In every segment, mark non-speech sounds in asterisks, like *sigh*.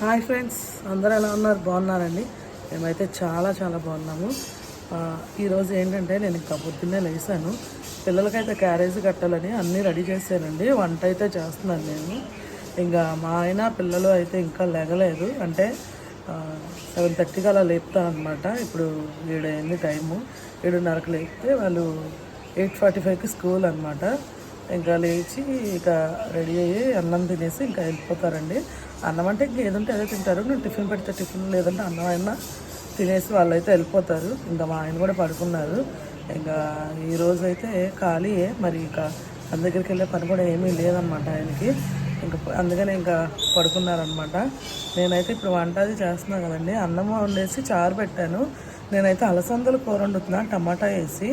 Hi friends అందరూ ఎలా ఉన్నారు? బాగున్నారండి? మేమైతే చాలా చాలా బాగున్నాము. ఈరోజు ఏంటంటే నేను ఇంకా పొద్దున్నే లేసాను. పిల్లలకైతే క్యారేజ్ కట్టాలని అన్నీ రెడీ చేశానండి. వంట అయితే చేస్తున్నాను నేను. ఇంకా మా ఆయన పిల్లలు అయితే ఇంకా లెగలేదు. అంటే సెవెన్ థర్టీకి అలా లేపుతా అనమాట ఇప్పుడు ఏడైంది టైము. ఏడున్నరకు లేపితే వాళ్ళు ఎయిట్ ఫార్టీ ఫైవ్కి స్కూల్ అనమాట ఇంకా లేచి ఇక రెడీ అయ్యి అన్నం తినేసి ఇంకా వెళ్ళిపోతారండి. అన్నం అంటే ఇంకా ఏదంటే అదే తింటారు. నేను టిఫిన్ పెడితే టిఫిన్ లేదంటే అన్నం అయినా తినేసి వాళ్ళైతే వెళ్ళిపోతారు. ఇంకా మా ఆయన కూడా పడుకున్నారు. ఇంకా ఈరోజు అయితే ఖాళీయే మరి ఇంకా మన దగ్గరికి వెళ్ళే పని కూడా ఏమీ లేదనమాట ఆయనకి. ఇంకా అందుకని ఇంకా పడుకున్నారనమాట నేనైతే ఇప్పుడు వంట అది చేస్తున్నా కదండి. అన్నం వండేసి చారు పెట్టాను. నేనైతే అలసందలు కూర వండుతున్నా టమాటా వేసి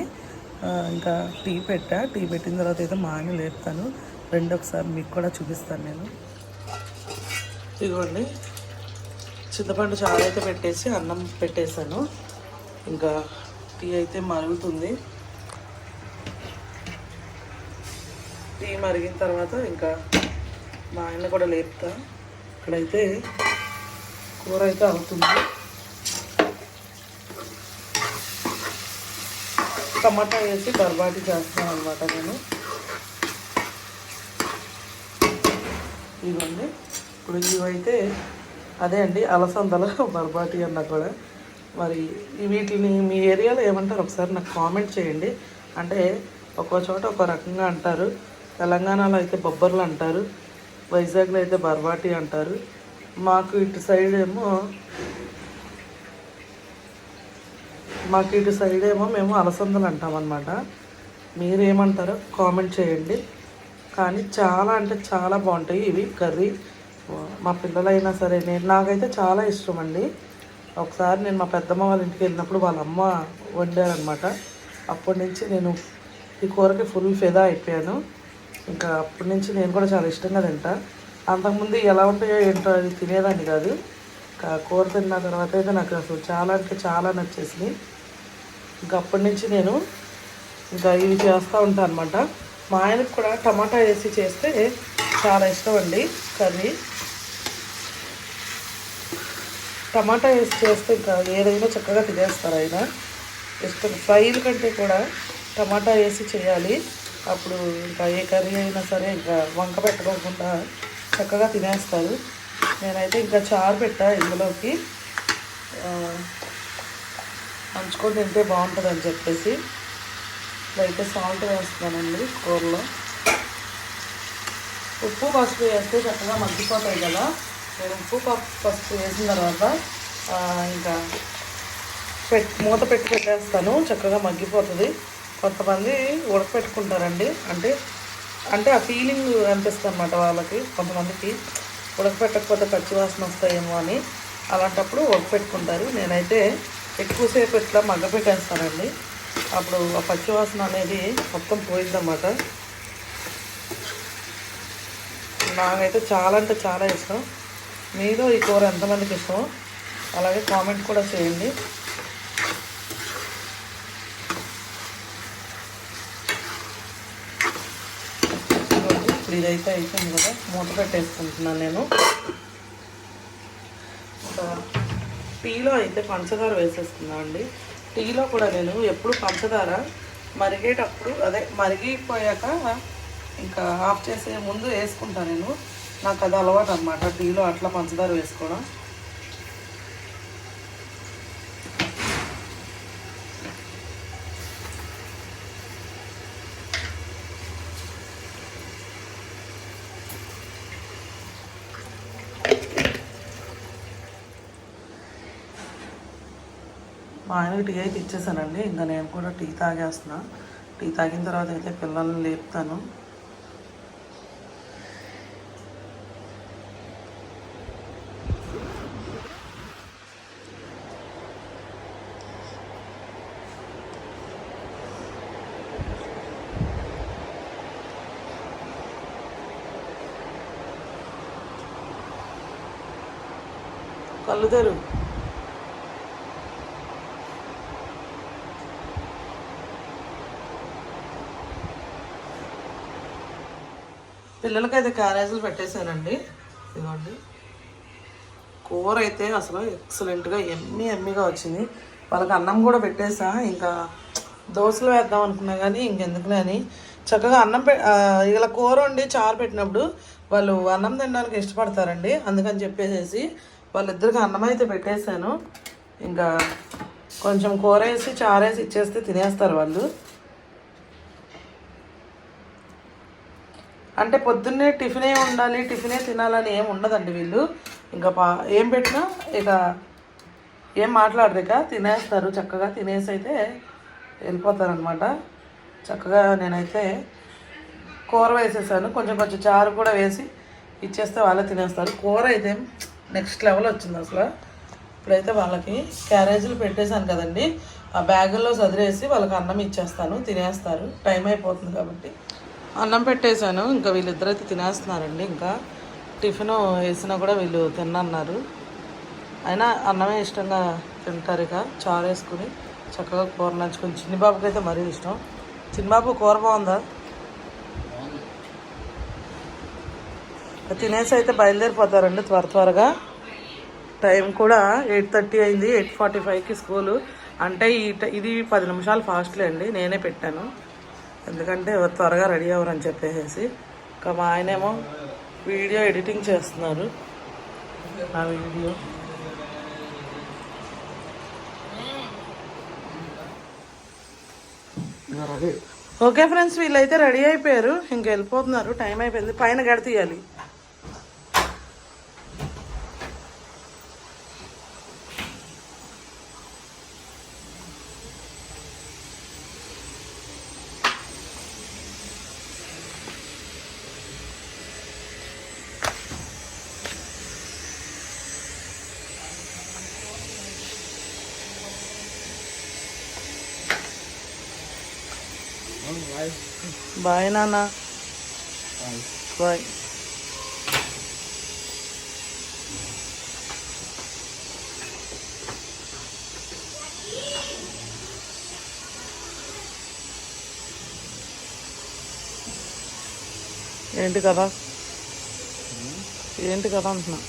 ఇంకా టీ పెట్టా. టీ పెట్టిన తర్వాత అయితే మా ఆయన లేపుతాను. రెండు ఒకసారి మీకు కూడా చూపిస్తాను నేను. ఇదిగోండి. చింతపండు చాలా అయితే పెట్టేసి అన్నం పెట్టేశాను. ఇంకా టీ అయితే మరుగుతుంది. టీ మరిగిన తర్వాత ఇంకా మా ఆయన కూడా లేపుతా. ఇక్కడైతే కూర అయితే అవుతుంది. టమాటా వేసి బర్బాటి చేస్తున్నాను అనమాట నేను. ఇవన్నీ ఇప్పుడు ఇవైతే అదే అండి అలసందల బర్బాటి అన్న కూడా. మరి వీటిని మీ ఏరియాలో ఏమంటారు? ఒకసారి నాకు కామెంట్ చేయండి. అంటే ఒక్కో చోట ఒక రకంగా అంటారు. తెలంగాణలో అయితే బొబ్బర్లు అంటారు. వైజాగ్లో అయితే బర్బాటి అంటారు. మాకు ఇటు సైడ్ ఏమో మాకు ఇటు సైడ్ ఏమో మేము అలసందలు అంటాం అనమాట మీరేమంటారో కామెంట్ చేయండి. కానీ చాలా అంటే చాలా బాగుంటాయి. ఇవి కర్రీ మా పిల్లలైనా సరే నేను నాకైతే చాలా ఇష్టం అండి ఒకసారి నేను మా పెద్దమ్మ వాళ్ళ ఇంటికి వెళ్ళినప్పుడు వాళ్ళ అమ్మ వండారనమాట అప్పటి నుంచి నేను ఈ కూరకి ఫుల్ ఫిదా అయిపోయాను. ఇంకా అప్పటి నుంచి నేను కూడా చాలా ఇష్టంగా తింటా. అంతకుముందు ఎలా ఉంటాయో ఏంటో అది తినేదాన్ని కాదు. ఇంకా కూర తిన్న తర్వాత అయితే నాకు అసలు చాలా అంటే చాలా నచ్చేసింది. ఇంకా అప్పటి నుంచి నేను ఇంకా ఇవి చేస్తూ ఉంటాను అనమాట మా ఆయనకు కూడా టమాటా వేసి చేస్తే చాలా ఇష్టం అండి కర్రీ. టమాటా వేసి చేస్తే ఇంకా ఏదైనా చక్కగా తినేస్తారు ఆయన. ఇష్టం ఫ్రైల కంటే కూడా టమాటా వేసి చేయాలి. అప్పుడు ఇంకా ఏ కర్రీ అయినా సరే ఇంకా వంక పెట్టుకోకుండా చక్కగా తినేస్తారు. నేనైతే ఇంకా చారు పెట్టా ఇందులోకి. ఆ, నంచుకొని తింటే బాగుంటుంది అని చెప్పేసి. ఇట్లయితే సాల్ట్ వేస్తున్నానండి కూరలో. ఉప్పు పసుపు వేస్తే చక్కగా మగ్గిపోతాయి కదా. నేను ఉప్పు పప్పు పసుపు వేసిన తర్వాత ఇంకా పెట్ మూత పెట్టి పెట్టేస్తాను. చక్కగా మగ్గిపోతుంది. కొంతమంది ఉడకపెట్టుకుంటారండి. అంటే అంటే ఆ ఫీలింగ్ అనిపిస్తుంది అనమాట వాళ్ళకి. కొంతమందికి ఉడకపెట్టకపోతే పచ్చివాసన వస్తాయేమో అని. అలాంటప్పుడు ఉడకపెట్టుకుంటారు. నేనైతే ఎక్కువసేపు ఇట్లా మగ్గపెట్టేస్తానండి. అప్పుడు ఆ పచ్చివాసన అనేది మొత్తం పోయిందన్నమాట నాకైతే చాలా అంటే చాలా ఇష్టం. మీరు ఈ కూర ఎంతమందికి ఇష్టం అలాగే కామెంట్ కూడా చేయండి. ఇప్పుడు ఇదైతే అయిపోయింది కదా మూత పెట్టేసుకుంటున్నాను నేను. టీలో అయితే పంచదార వేసేస్తున్నాను అండి టీలో కూడా నేను ఎప్పుడు పంచదార మరిగేటప్పుడు అదే మరిగిపోయాక ఇంకా ఆఫ్ చేసే ముందు వేసుకుంటాను నేను. నాకు అది అలవాటు అనమాట టీలో అట్లా పంచదార వేసుకోవడం. మా ఆయనకి టీ అయితే ఇచ్చేసానండి. ఇంకా నేను కూడా టీ తాగేస్తున్నా. టీ తాగిన తర్వాత అయితే పిల్లల్ని లేపుతాను. కళ్ళు పిల్లలకైతే క్యారేజీలు పెట్టేశానండి ఇదిగోండి. కూర అయితే అసలు ఎక్సలెంట్గా ఎమ్మి ఎమ్మిగా వచ్చింది. వాళ్ళకి అన్నం కూడా పెట్టేసా. ఇంకా దోశలు వేద్దాం అనుకున్నా కానీ ఇంకెందుకులే అని. చక్కగా అన్నం పె ఇలా కూర వండి చారు పెట్టినప్పుడు వాళ్ళు అన్నం తినడానికి ఇష్టపడతారండి. అందుకని చెప్పేసేసి వాళ్ళిద్దరికి అన్నం అయితే పెట్టేశాను. ఇంకా కొంచెం కూర వేసి చారేసి వేసి ఇచ్చేస్తే తినేస్తారు వాళ్ళు. అంటే పొద్దున్నే టిఫినే ఉండాలి టిఫినే తినాలని ఏం ఉండదండి వీళ్ళు. ఇంకా పా ఏం పెట్టినా ఇక ఏం మాట్లాడరు ఇక. తినేస్తారు చక్కగా తినేసి అయితే వెళ్ళిపోతారనమాట చక్కగా నేనైతే కూర వేసేసాను. కొంచెం కొంచెం చారు కూడా వేసి ఇచ్చేస్తే వాళ్ళే తినేస్తారు. కూర అయితే నెక్స్ట్ లెవెల్ వచ్చింది అసలు. ఇప్పుడైతే వాళ్ళకి క్యారేజీలు పెట్టేశాను కదండి. ఆ బ్యాగుల్లో చదిరేసి వాళ్ళకి అన్నం ఇచ్చేస్తాను తినేస్తారు. టైం అయిపోతుంది కాబట్టి. అన్నం పెట్టేశాను ఇంకా వీళ్ళిద్దరైతే తినేస్తున్నారండి. ఇంకా టిఫిన్ వేసినా కూడా వీళ్ళు తిన్నన్నారు. అయినా అన్నమే ఇష్టంగా తింటారు ఇక. చారు వేసుకుని చక్కగా కూర నంచుకుని. చిన్నబాబుకి అయితే మరీ ఇష్టం. చిన్నబాబు కూర బాగుందా? తినేసి అయితే బయలుదేరిపోతారండి త్వర త్వరగా. టైం కూడా ఎయిట్ థర్టీ అయింది ఎయిట్ ఫార్టీ ఫైవ్కి స్కూలు. అంటే ఈ ట- ఇది పది నిమిషాలు ఫాస్ట్లే అండి నేనే పెట్టాను. ఎందుకంటే త్వరగా రెడీ అవ్వరని చెప్పేసి. ఇంకా మా ఆయనేమో వీడియో ఎడిటింగ్ చేస్తున్నారు. ఆ వీడియో. ఓకే ఫ్రెండ్స్ వీళ్ళైతే రెడీ అయిపోయారు. ఇంక వెళ్ళిపోతున్నారు. టైం అయిపోయింది. పైన గడ బాయ్ నాన్న. బాయ్. ఏంటి కదా ఏంటి కదా అంటున్నా?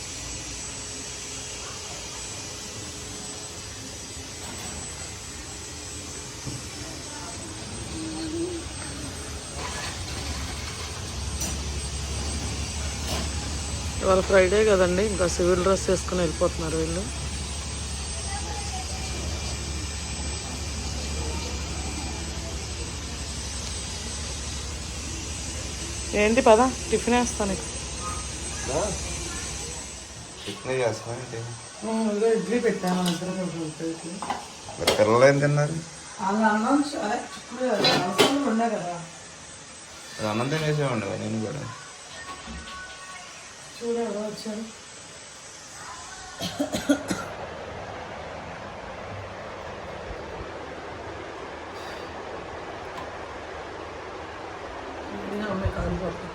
ఇవాళ ఫ్రైడే కదండి. ఇంకా సివిల్ డ్రెస్ వేసుకుని వెళ్ళిపోతున్నారు వీళ్ళు. ఏంటి పద? టిఫిన్ వేస్తాను ఇడ్లీ పెట్టాను పిల్లలు ఏం తిన్నారు? అన్నం తినేసేవాడి నేను కూడా. చూడు ఎవరో వచ్చారు ఇది అమ్మాయి కాలిపోతుంది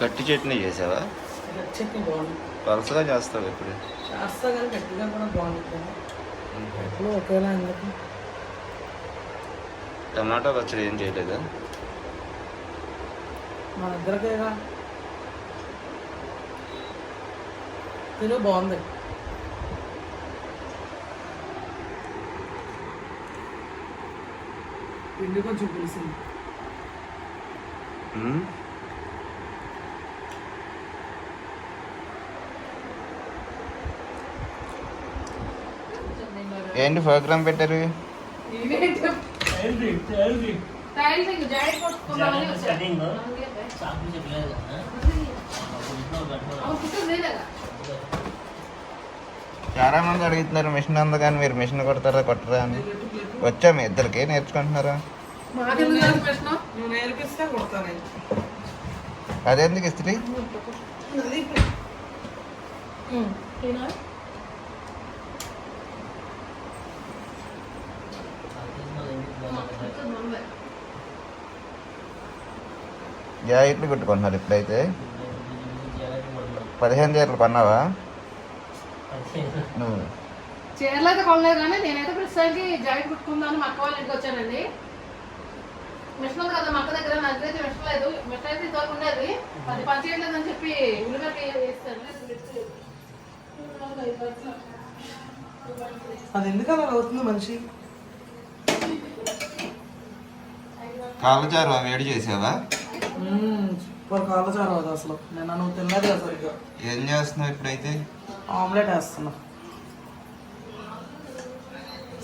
గట్టి చట్నీ చేసావా? చట్నీ బాగుంది. పలసగా చేస్తావు ఇప్పుడు చేస్తా కానీ గట్టిగా కూడా బాగుంటుంది ఎప్పుడు ఒకేలా ఎందుకు? టమాటా పచ్చడి ఏం చేయలేదా? మా దగ్గరకేగా తిను బాగుంది. పిండి కొంచెం పులిసింది. ఏంటి ప్రోగ్రామ్ పెట్టారు? చాలా మంది అడుగుతున్నారు మిషన్ ఉంది కానీ మీరు మిషన్ కొడతారా కొట్టరా అని. వచ్చా మీ ఇద్దరికి నేర్చుకుంటున్నారా? అదెందుకు ఇస్త్రీ? జాకెట్లు కుట్టుకుంటున్నారు ఇప్పుడైతే. పదిహేను చీరలు కొన్నావా? నువ్వు. చీరలు అయితే కొనలేదు కానీ నేనైతే ప్రస్తుతానికి జాకెట్ కుట్టుకుందామని మా అక్క వాళ్ళ ఇంటికి వచ్చానండి. మిషన్ ఉంది కదా మా అక్క దగ్గర నా దగ్గర అయితే మిషన్ లేదు. మిషన్ అయితే ఇంతవరకు ఉండేది. అది పని చేయలేదని చెప్పి ఉల్లిపాయ వేస్తాను అది ఎందుకు అలా అవుతుంది మనిషి? కాళ్ళచారు వేడి చేసావా? సూపర్ కాలచారు అది అసలు. నేను నువ్వు తిన్నది ఇక ఏం చేస్తున్నావు ఇప్పుడైతే? ఆమ్లెట్ వేస్తున్నా.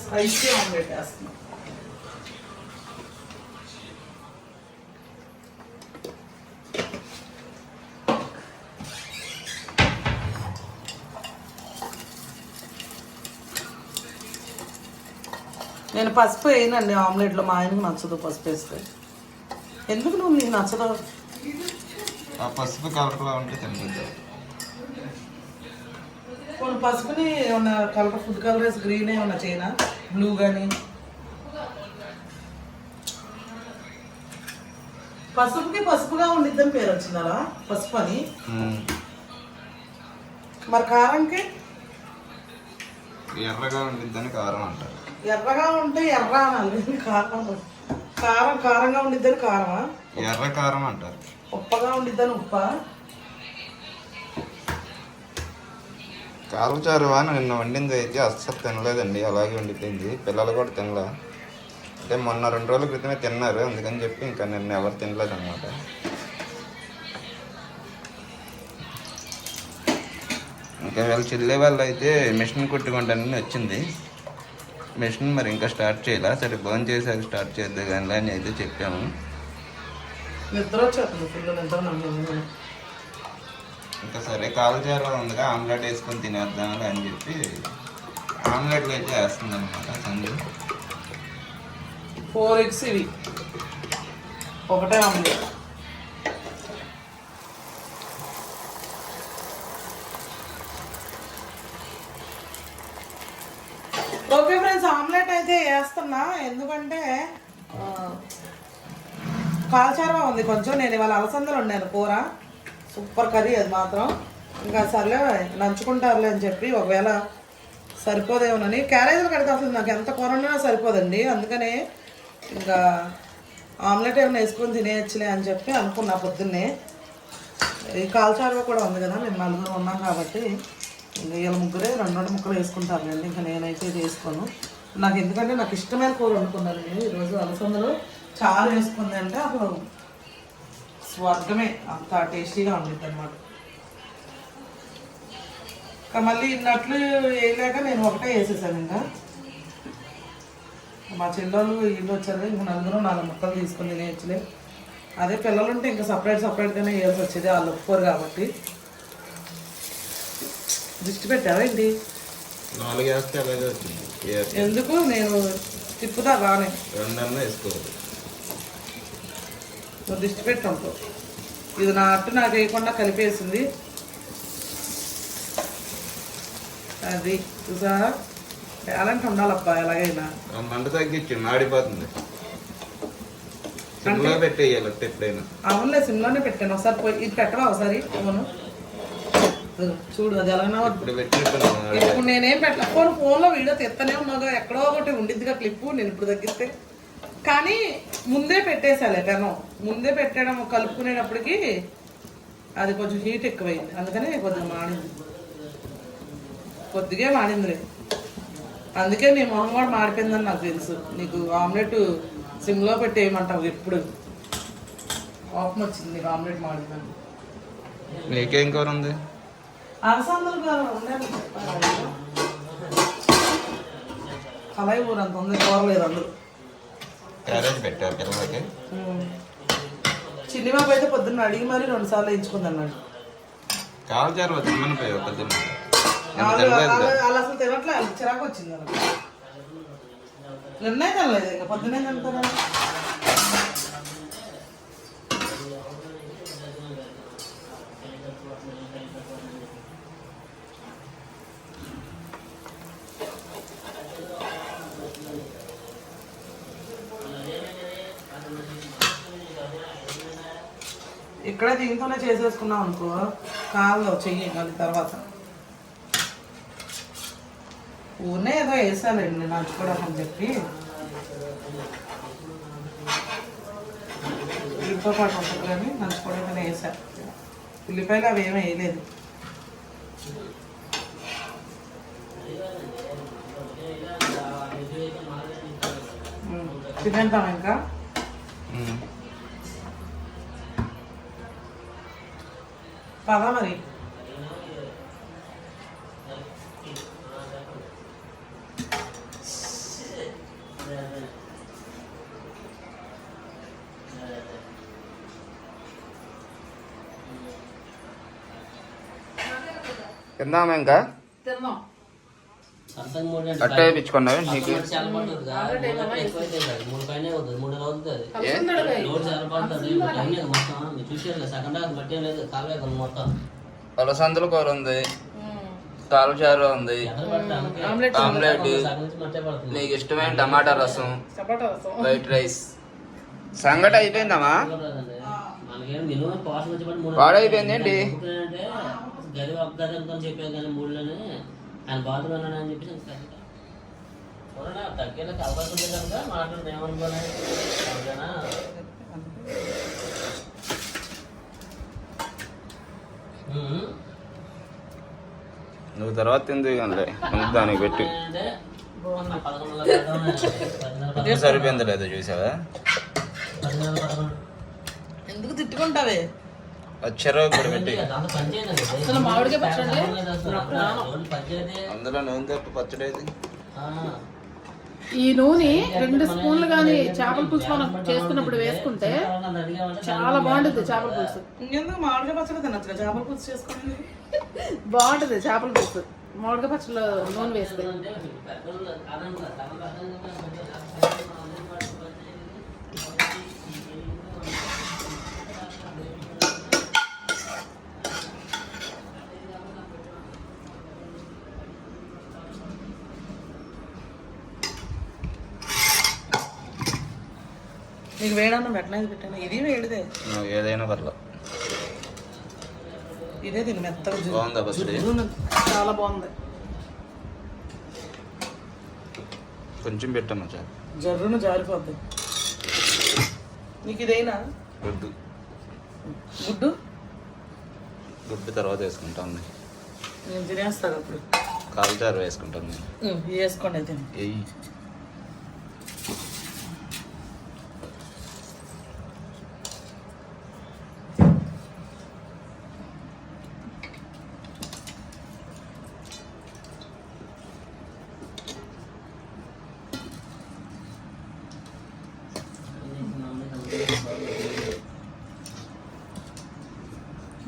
స్పైసీ ఆమ్లెట్ వేస్తున్నా. నేను పసుపు వేయనండి ఆమ్లెట్లో మా ఆయనకు నచ్చదు పసుపు వేస్తే. ఎందుకు నువ్వు నీకు నచ్చదు? ఆ పసుపు కలర్లో ఉంటే తినలేదు కొన్ని పసుపుని ఏమన్నా కలర్ ఫుడ్ కలర్ వేసి గ్రీన్ ఏమన్నా చేయనా? బ్లూ కానీ పసుపుకి పసుపుగా ఉండిద్దని పేరు వచ్చిందా పసుపు అని? మరి కారంకి? ఎర్రగా ఉండిద్దని కారం అంటారు. ఎర్రగా ఉంటే ఎర్ర అనాలి కారం కారం కారంగా ఉండిద్దని కారమా? ఎర్ర కారం అంటారు. ఉప్పగా ఉండిద్దని ఉప్ప? కాలుచారు అని నిన్న వండింది అయితే అస్సలు తినలేదండి అలాగే వండిపోయింది. పిల్లలు కూడా తినలే. అంటే మొన్న రెండు రోజుల క్రితమే తిన్నారు అందుకని చెప్పి ఇంకా నిన్న ఎవరు తినలేదు అనమాట ఇంకా వీళ్ళ చెల్లె వాళ్ళు అయితే మిషన్ కుట్టుకుంటానని వచ్చింది. మిషన్ మరి ఇంకా స్టార్ట్ చేయాల? సరే బంద్ చేసాక స్టార్ట్ చేద్దాం కానీ అని అయితే చెప్పాము. నిద్ర వచ్చేస్తుంది ఫుల్ నిద్ర నన్ను ఇంకా సరే కాలుచారు ఉందిగా ఆమ్లెట్ వేసుకొని తినేద్దాం అని చెప్పి ఆమ్లెట్లు అయితే వేస్తుంది అనమాట సంజు. ఫోర్ ఎగ్స్ ఇవి. ఒకటే ఆమ్లెట్ ఓకే ఫ్రెండ్స్ ఆమ్లెట్ అయితే ఎందుకంటే కాల్చారా ఉంది కొంచెం. నేను ఇవాళ అలసందలు ఉన్నాను కూర. సూపర్ కర్రీ అది మాత్రం. ఇంకా సర్లే నంచుకుంటారులే అని చెప్పి ఒకవేళ సరిపోదేమోనని క్యారేజీలు కడితే అసలు నాకు ఎంత కూర ఉన్నా సరిపోదండి. అందుకనే ఇంకా ఆమ్లెట్ ఏమైనా వేసుకొని తినేయచ్చులే అని చెప్పి అనుకున్నా పొద్దున్నే. ఈ కాల్చారువ కూడా ఉంది కదా మేము నలుగురు ఉన్నాం కాబట్టి. ఇంకా వీళ్ళ ముగ్గురే రెండు రెండు ముక్కలు వేసుకుంటారులేండి. ఇంకా నేనైతే ఇది వేసుకోను. నాకు ఎందుకంటే నాకు ఇష్టమైన కూర వండుకున్నాను నేను. ఈరోజు అలసందలు చాలా వేసుకుంది అంటే అసలు స్వర్గమే. అంత టేస్టీగా ఉండిద్ది అనమాట ఇంకా మళ్ళీ ఇన్నట్లు వేయలేక నేను ఒకటే వేసేసాను ఇంకా. మా చెల్లెళ్ళు ఇల్లు వచ్చారు. ఇంకా నలుగురు నాలుగు ముక్కలు తీసుకుని తినేయచ్చులే. అదే పిల్లలు ఉంటే ఇంకా సపరేట్ సపరేట్గానే వేయాల్సి వచ్చేది. వాళ్ళు ఒప్పుకోరు కాబట్టి. దిష్టి పెట్టారా ఏంటి? నాలుగు వేస్తే అలాగే వచ్చింది ఎందుకు? నేను తిప్పుతా బాగానే రెండన్నా వేసుకోవాలి నువ్వు దిష్టి పెట్టావు ఇది నా అట్టు నాకు వేయకుండా కలిపేసింది. అది చూసా? టాలెంట్ ఉండాలబ్బా ఎలాగైనా. మంట తగ్గించి మాడిపోతుంది. సిమ్లో పెట్టేయాలి ఎప్పుడైనా. అవునులే సిమ్లోనే పెట్టాను. ఒకసారి పోయి ఇది పెట్టవా ఒకసారి? ఇదిగో చూడు అది ఎలాగైనా ఇప్పుడు నేనేం పెట్టలే. ఫోన్ ఫోన్లో వీడియో తెత్తనే ఉన్నాగా. ఎక్కడో ఒకటి ఉండిద్దిగా క్లిప్పు నేను ఇప్పుడు తగ్గిస్తే. కానీ ముందే పెట్టేసాలే పెనం. ముందే పెట్టడం కలుపుకునేటప్పటికి అది కొంచెం హీట్ ఎక్కువైంది. అందుకని కొద్దిగా మాడింది కొద్దిగా మాడిందిలే అందుకే నీ మొహం కూడా మాడిపోయిందని నాకు తెలుసు. నీకు ఆమ్లెట్ సిమ్లో పెట్టేయమంటావు ఎప్పుడు. కోపం వచ్చింది ఆమ్లెట్ మాడిందని నీకేం కూర ఉంది? అలసందలు ఉండాలి కళాయి ఊరు అంత ఉంది కూరలేదు అందరూ. క్యారేజ్ పెట్టారు పిల్లలకి చిన్ని బాబు అయితే పొద్దున్న అడిగి మరి రెండు సార్లు వేయించుకుంది అన్నాడు. పొద్దున్న? వాళ్ళు అసలు తినట్లే చిరాకు వచ్చింది వాళ్ళకి. నిన్నే తినలేదు ఇంకా పొద్దున్నే తింటారా ఇక్కడే దీంతోనే చేసేసుకున్నాం అనుకో కాదు చెయ్యి మళ్ళీ తర్వాత. ఊరినే ఏదో వేసానండి నంచుకోవడం అని చెప్పి. వీటితో పాటు ఉంటుంది కానీ నంచుకోవడం వేసా. ఉల్లిపాయలు అవి ఏమీ వేయలేదు. తినేద్దాం ఇంకా? ఉమ్. పదా మరి తిందామా ఇంకా తిందాం అర్థం మూడు అంటే అట్టే వేయించుకున్నావు నీకు? అలసందల కూర ఉంది. ఉమ్. తాలచారు ఉంది. Omelette omelette. సగం నుంచి మట్టే పడుతుంది. నీకు ఇష్టమైన టమాటా రసం. White rice. సంగటి అయిపోయిందమ్మా? పాడైపోయింది ఏంటి? ఆయన బాత్రూమ్ వెళ్ళాను అని తగ్గిట. చూడండి తగ్గేళ్ళకి అవకాశం ఉంది కనుక మాట్లాడుతుంది ఏమనుకోలే ఓకేనా ఉమ్. నువ్వు తర్వాత తింది కానీ దానికి పెట్టి. సరిపోయింది లేదో చూసావా. ఎందుకు తిట్టుకుంటావే? వచ్చారో ఇప్పుడు పెట్టి. పచ్చడి. అందులో నూనె తప్ప పచ్చడేది ఆ. ఈ నూనె రెండు స్పూన్లు కానీ చేపల పులుసు మనం చేసుకున్నప్పుడు వేసుకుంటే చాలా బాగుంటుంది చేపల పులుసు. మామిడికాయ పచ్చడి తినచ్చు చేపల పులుసు చేసుకోండి. *laughs* బాగుంటుంది చేపల పులుసు. మామిడికాయ పచ్చడిలో నూనె వేస్తే అంటే పెద్దలు కాదంటారు. చాలా పెద్దలు నీకు వేడన్నం పెట్టలేదు పెట్టాను? ఇది వేడిదే. ఏదైనా పర్లేదు ఇదే తిని మెత్తగా. బాగుందా పచ్చడి? చాలా బాగుంది. కొంచెం పెట్టమ్మా చాలు జర్రును జారిపోద్ది. నీకు ఇదేనా? గుడ్డు. గుడ్డు? గుడ్డు తర్వాత వేసుకుంటాను నేను తినేస్తాను అప్పుడు. కాలుచారు వేసుకుంటాను వేసుకోండి అయితే ఎయ్యి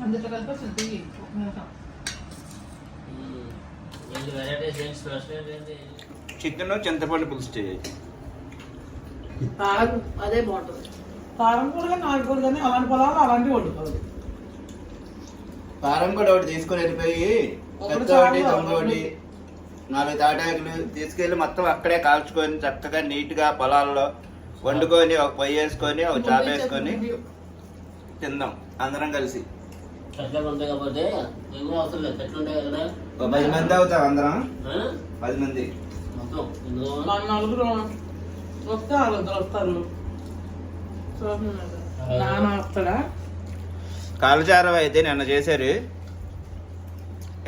అందులో కలిపి అసలు టీ ఏంటి వెరైటీస్ ఏంటి స్పెషల్ ఏంటి చికెన్ చింతపండు పులుసు కాదు అదే బాగుంటుంది. కారం కూర కానీ కూర కానీ అలాంటి పొలాలు అలాంటివి వండుకోవాలి. కారం కూడా ఒకటి తీసుకొని వెళ్ళిపోయి ఒకటి చెత్త ఒకటి చాలు. దొంగ ఒకటి నాలుగు తాటాకులు తీసుకెళ్ళి మొత్తం అక్కడే కాల్చుకొని చక్కగా నీట్గా పొలాల్లో వండుకొని ఒక పొయ్యి వేసుకొని ఒక చాప వేసుకొని తిందాం అందరం కలిసి. పది మంది అవుతాం అందరం? పది మంది. మొత్తం. నలుగురు వస్తే వాళ్ళిద్దరు వస్తారు. నాన్న వస్తాడా? కాలుచారం అయితే నిన్న చేశారు.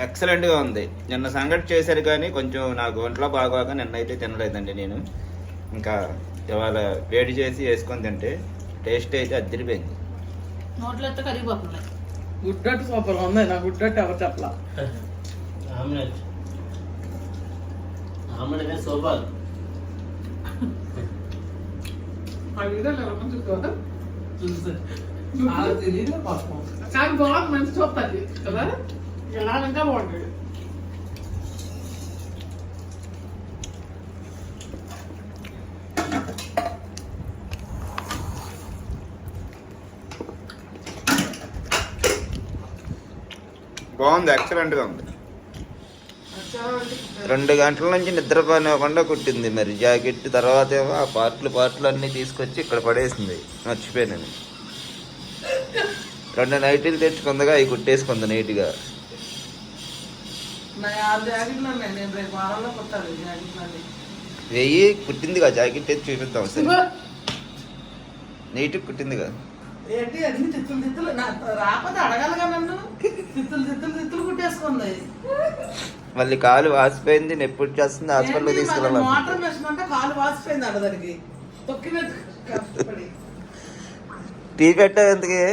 ఎక్సలెంట్గా ఉంది. నిన్న సంగటి చేశారు కానీ కొంచెం నాకు ఒంట్లో బాగోక నిన్న అయితే తినలేదండి నేను. ఇంకా ఇవాళ వేడి చేసి వేసుకొని తింటే టేస్ట్ అయితే అద్దరిపోయింది. నోట్లో కరిగిపోతుంది. గుడ్డట్టు సూపర్ ఉంది. నా గుడ్డట్టు ఎవరు చెప్పలా? తెలియదు పాపం? కానీ బాగుంది మంచి చూస్తుంది కదా? ఎలా ఇంకా బాగుంటుంది బాగుంది ఎక్సలెంట్గా ఉంది. రెండు గంటల నుంచి నిద్రపోనివ్వకుండా కుట్టింది మరి. జాకెట్ తర్వాత ఏమో ఆ పార్ట్లు పార్ట్లు అన్నీ తీసుకొచ్చి ఇక్కడ పడేసింది. మర్చిపోయాను రెండు నైటీలు తెచ్చుకుందిగా అవి కుట్టేసుకుంది నీట్గా. వెయ్యి కుట్టిందిగా జాకెట్ తెచ్చి చూపిద్దాం సరే నీట్గా కుట్టిందిగా. ఏంటి అన్ని తిత్తులు తిత్తులు. నా రాకపోతే అడగాలిగా నన్ను. తిత్తులు తిత్తులు తిత్తులు కుట్టేసుకుంది. మళ్ళీ కాలు వాసిపోయింది నొప్పి వచ్చేస్తుంది హాస్పిటల్ తీసుకెళ్ళాలి మోటార్ మెషిన్ అంటే కాలు వాసిపోయింది అన్న దానికి. తొక్కినట్టు కష్టపడి. టీ పెట్టా ఎందుకే?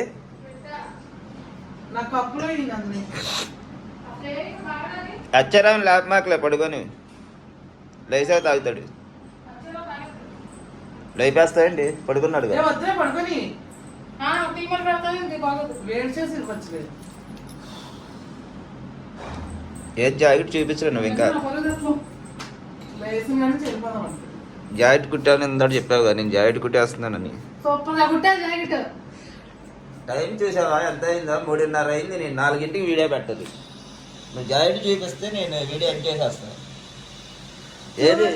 నా కప్పులో అయింది అన్ని. అదే బాగానే అచ్చరాని లేపమాకలే పడుకొని. లేసా తాగుతాడు. లేపేస్తాయండి పడుకున్నాడు పడుకొని. వేడి చేసి ఏ జాకెట్ చూపించరు నువ్వు ఇంకా? జాకెట్ కుట్టాను ఇందాడు చెప్పావు కదా నేను జాకెట్ కుట్టేస్తున్నానని టైం చూసావా? ఎంత అయిందా? మూడున్నర అయింది. నేను నాలుగింటికి వీడియో పెట్టదు. నువ్వు జాకెట్ చూపిస్తే నేను వీడియో ఎండ్ చేసేస్తాను. ఏది?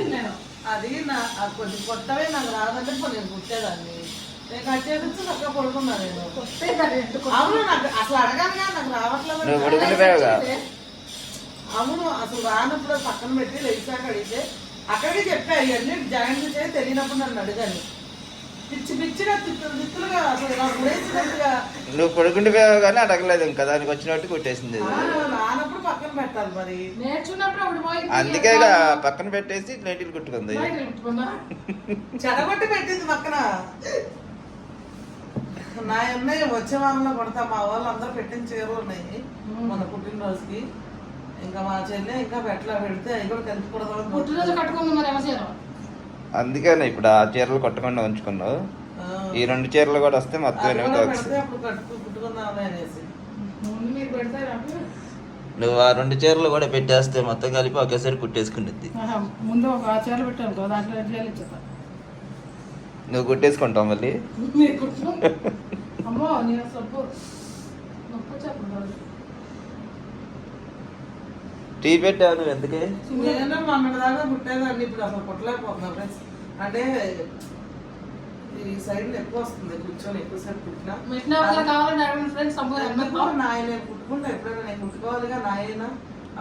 అది నా కొంచెం కొత్తవే నాకు రాదంటే నేను కుట్టేదాన్ని. అసలు అడగాలిగా నాకు రావట్లేదు అవును అసలు రానప్పుడు పక్కన పెట్టి లేచాక అడిగితే అక్కడికి చెప్పా ఇవన్నీ జాయింట్ చేసి తెలియనప్పుడు నన్ను అడిగాను పిచ్చి పిచ్చిగా తిత్తులు తిత్తులుగా అసలు నాకు వేసినట్టుగా నువ్వు పడుకుంటుపోయావు కానీ అడగలేదు ఇంకా దానికి వచ్చినట్టు కొట్టేసింది. ఆ, రానప్పుడు పక్కన పెట్టాలి మరి. నేర్చుకున్నప్పుడు అప్పుడు పోయి అందుకే ఇక పక్కన పెట్టేసి నైటీలు కుట్టుకుంది. బయట. చెడగొట్టి పెట్టింది పక్కన. నా ఉన్నాయి వచ్చే వారంలో కొడతా మా వాళ్ళు అందరూ పెట్టిన చీరలు ఉన్నాయి మన పుట్టినరోజుకి. ఇంకా మా చెల్లె ఇంకా పెట్టలా పెడితే అవి కూడా కలిపి కొడదామని పుట్టినరోజు కట్టుకుంది మరి ఏమో చీర. అందుకనే ఇప్పుడు ఆ చీరలు కొట్టకుండా ఉంచుకున్నావు. ఈ రెండు చీరలు కూడా వస్తే మొత్తం ఎనిమిది నువ్వు ఆ రెండు చీరలు కూడా పెట్టేస్తే మొత్తం కలిపి ఒకేసారి కుట్టేసుకుంటుంది. ముందు ఒక చీరలు పెట్టాను కదా దాంట్లో నువ్వు కుట్టేసుకుంటావు మళ్ళీ. అమ్మో నేను సబ్బు నొప్పి చెప్పండి టీ పెట్టావు నువ్వు ఎందుకే నేను మొన్నటి దాకా కుట్టేదాన్ని ఇప్పుడు అసలు కుట్టలేకపోతున్నా ఫ్రెండ్స్ అంటే ఈ సైడ్ ఎక్కువ వస్తుంది కూర్చొని ఎక్కువసేపు కుట్టినా మిషన్ అవసరం కావాలంటే అడగండి ఫ్రెండ్స్ సబ్బు ఎందుకు నాయ నేను కుట్టుకుంటా ఎప్పుడైనా నేను కుట్టుకోవాలిగా నాయన?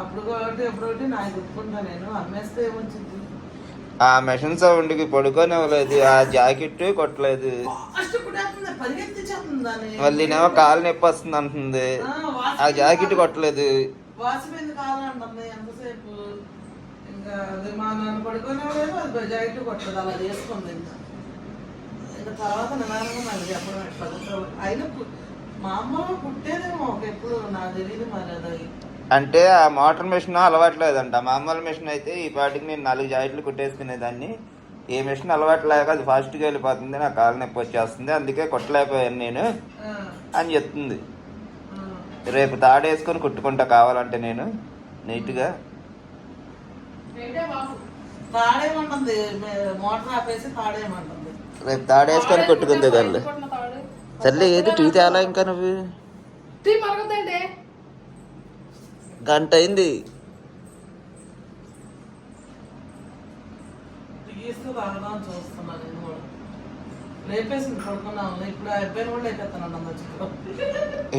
అప్పుడు కాబట్టి ఎప్పుడు ఒకటి నాయ కుట్టుకుంటా నేను. అమ్మేస్తే ఏమొచ్చింది? ఆ మెషిన్ సౌండ్కి పడుకొని ఇవ్వలేదు ఆ జాకెట్ కొట్టలేదు. మళ్ళీ నేమో కాలు నొప్పి వస్తుంది అంటుంది. ఆ, జాకెట్. కొట్టలేదు. వాసిపోయింది కావాలంటుంది ఎంతసేపు ఇంకా అది మా నాన్న పడుకొని లేదు అది జాకెట్ కొట్టదు అలా చేసుకుంది ఇంకా. ఇంకా తర్వాత నిదానంగా నాకు చెప్పడం ఎట్లా. అయినా మా అమ్మ కుట్టేదేమో ఒక ఎప్పుడు నాకు తెలియదు మరి అది. అంటే ఆ మోటార్ మిషన్ అలవాట్లేదంట. మామూలు మిషన్ అయితే ఈ పాటికి నేను నాలుగు జాకెట్లు కుట్టేసుకునేదాన్ని. ఈ మిషన్ అలవాటు లేక అది ఫాస్ట్గా వెళ్ళిపోతుంది నాకు కాలు నొప్పి వచ్చేస్తుంది అందుకే కొట్టలేకపోయాను నేను అని చెప్తుంది. రేపు తాడేసుకొని కుట్టుకుంటా కావాలంటే నేను నీట్గా. రేపు తాడేసుకొని కుట్టుకుంది తాడు. సర్లే ఏది టీ తేలా ఇంకా నువ్వు? గంట అయింది. తీసుకు తాగదామని చూస్తున్నా నేను కూడా లేపేసింది పడుకున్నాము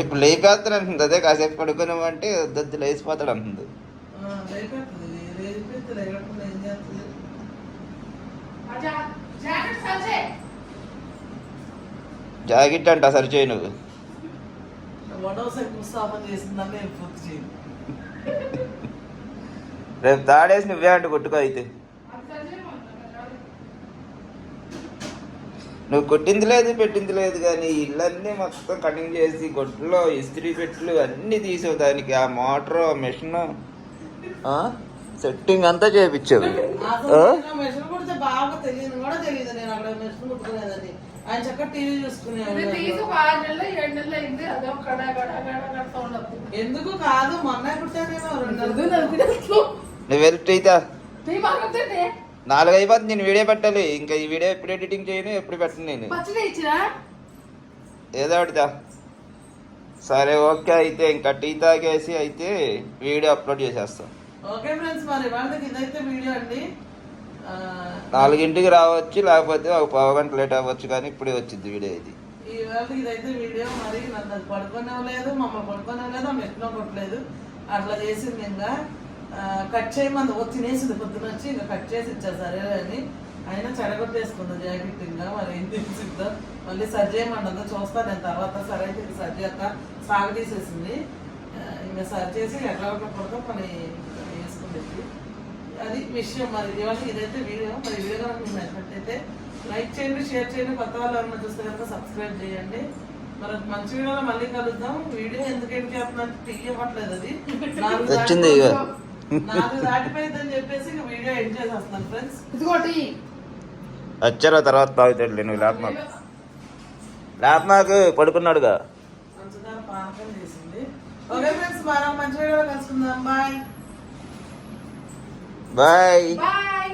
ఇప్పుడు లేపేస్తాను అంటుంది. అదే కాసేపు పడుకున్నామంటే వద్దు లేచిపోతాడు అంటుంది. జాకెట్ అంట సరి చేయి నువ్వు రేపు తాడేసి నువ్వే అంట కొట్టుకో అయితే అది సల్సే నువ్వు కొట్టింది లేదు పెట్టింది లేదు కానీ ఇళ్ళన్నీ మొత్తం కటింగ్ చేసి గొడ్లో ఇస్త్రీ పెట్లు అన్నీ తీసావు దానికి. ఆ మోటార్ మిషన్ సెట్టింగ్ అంతా చేపించావు అసలు ఆ? మెషిన్ ఆయన చక్కగా టీవీ కడ సౌండ్ వస్తుంది. ఎందుకు కాదు మొన్న నువ్వు వెళ్ళి టీ నాలుగు అయిపోతుంది నేను వీడియో పెట్టాలి. ఇంకా ఈ వీడియో ఎప్పుడు ఎడిటింగ్ చేయను ఎప్పుడు పెట్టను నేను. ఏదో ఒకటిదా సరే ఓకే అయితే ఇంకా టీ తాగేసి అయితే వీడియో అప్లోడ్ చేసేస్తాం. ఓకే ఫ్రెండ్స్ మరి వాళ్ళకి ఇదైతే వీడియో అండి. ఆ, నాలుగింటికి రావచ్చు లేకపోతే ఒక పావు గంట లేట్ అవ్వచ్చు కానీ ఇప్పుడే వచ్చింది వీడియో ఇది. ఈవేళ ఇదైతే వీడియో మరి నన్ను అది పడుకోనివ్వలేదు మమ్మల్ని పడుకోనివ్వలేదు ఆమె ఎట్లా కొట్టలేదు. అట్లా చేసింది ఇంకా. కట్ చేయమంది ఓ తినేసింది పొద్దున వచ్చి ఇంకా కట్ చేసి ఇచ్చా సరే అని. అయినా చెడగొట్టేసుకుంది జాకెట్ ఇంకా మరి ఏం తెలిసిందో మళ్ళీ సరి చేయమన్నదో చూస్తాను నేను తర్వాత సరే అయితే ఇది సరి చేయక సాగు తీసేసింది. ఇంకా సరి చేసి ఎట్లా పడుకో పని వేసుకుంటుంది అది విషయం మరి. ఇవాళ ఇదైతే వీడియో. మరి వీడియో కనుక మీకు నచ్చినట్టయితే లైక్ చేయండి షేర్ చేయండి. కొత్త వాళ్ళు ఎవరైనా చూస్తే కనుక సబ్స్క్రైబ్ చేయండి. మరి మంచి వీడియోలో మళ్ళీ కలుద్దాం. వీడియో ఎందుకు ఏం చేస్తున్నట్టు టీ ఇవ్వట్లేదు అది. *laughs* వచ్చింది వచ్చారో తర్వాత తాగుతాడు నువ్వు లేపమాకు లేపమాకు పడుకున్నాడుగా. మంచిగా పానకం చేసింది. ఓకే ఫ్రెండ్స్ మరో మంచి వీడియోలో కలుసుకుందాం. Bye bye bye